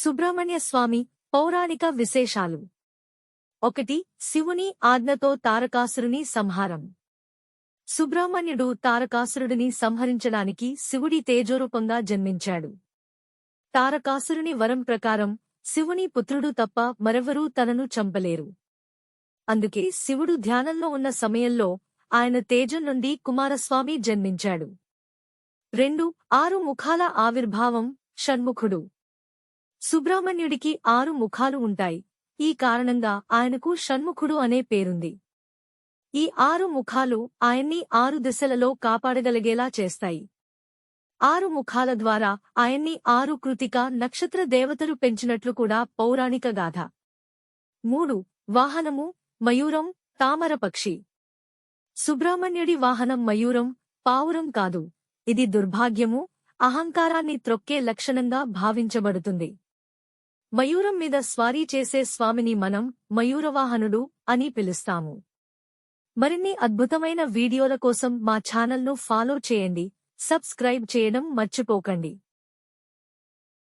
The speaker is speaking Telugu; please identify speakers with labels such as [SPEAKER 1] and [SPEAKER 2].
[SPEAKER 1] సుబ్రహ్మణ్య స్వామి పౌరాణిక విశేషాలు. ఒకటి శివుని ఆజ్ఞతో తారకాసురుని సంహారం. సుబ్రహ్మణ్యుడు తారకాసురుడిని సంహరించడానికి శివుడి తేజోరూపంగా జన్మించాడు. తారకాసురుని వరం ప్రకారం శివుని పుత్రుడు తప్ప మరెవరూ తనను చంపలేరు. అందుకే శివుడు ధ్యానంలో ఉన్న సమయంలో ఆయన తేజం నుండి కుమారస్వామి జన్మించాడు. రెండు ఆరు ముఖాల ఆవిర్భావం షణ్ముఖుడు. సుబ్రహ్మణ్యుడికి ఆరు ముఖాలు ఉంటాయి. ఈ కారణంగా ఆయనకు షణ్ముఖుడు అనే పేరుంది. ఈ ఆరు ముఖాలు ఆయన్ని ఆరు దిశలలో కాపాడగలిగేలా చేస్తాయి. ఆరు ముఖాల ద్వారా ఆయన్ని ఆరు కృతిక నక్షత్ర దేవతలు పెంచినట్లు కూడా పౌరాణిక గాథ. మూడు వాహనము మయూరం తామరపక్షి సుబ్రహ్మణ్యుడి వాహనం మయూరం పావురం కాదు. ఇది దుర్భాగ్యము అహంకారాన్ని త్రొక్కే లక్షణంగా భావించబడుతుంది. మయూరం మీద స్వారీ చేసే స్వామిని మనం మయూరవాహనుడు అని పిలుస్తాము. మరిన్ని అద్భుతమైన వీడియోల కోసం మా ఛానల్ను ఫాలో చేయండి సబ్స్క్రైబ్ చేయడం మర్చిపోకండి.